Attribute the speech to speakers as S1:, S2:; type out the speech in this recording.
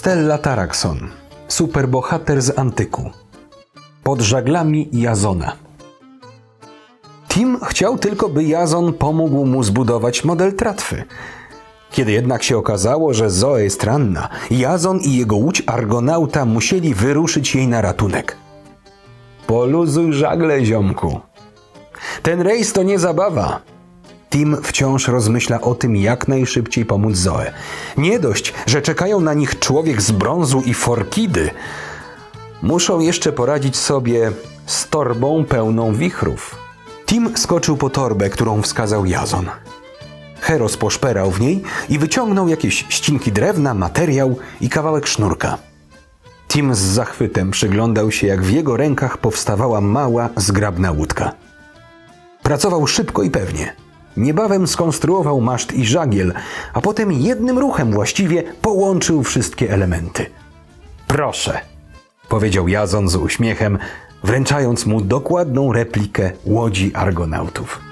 S1: Stella Tarakson, superbohater z antyku. Pod żaglami Jazona. Tim chciał tylko, by Jazon pomógł mu zbudować model tratwy. Kiedy jednak się okazało, że Zoe jest ranna, Jazon i jego łódź Argonauta musieli wyruszyć jej na ratunek. Poluzuj żagle, ziomku. Ten rejs to nie zabawa. Tim wciąż rozmyśla o tym, jak najszybciej pomóc Zoe. Nie dość, że czekają na nich człowiek z brązu i forkidy. Muszą jeszcze poradzić sobie z torbą pełną wichrów. Tim skoczył po torbę, którą wskazał Jazon. Heros poszperał w niej i wyciągnął jakieś ścinki drewna, materiał i kawałek sznurka. Tim z zachwytem przyglądał się, jak w jego rękach powstawała mała, zgrabna łódka. Pracował szybko i pewnie. Niebawem skonstruował maszt i żagiel, a potem jednym ruchem właściwie połączył wszystkie elementy. Proszę, powiedział Jazon z uśmiechem, wręczając mu dokładną replikę łodzi argonautów.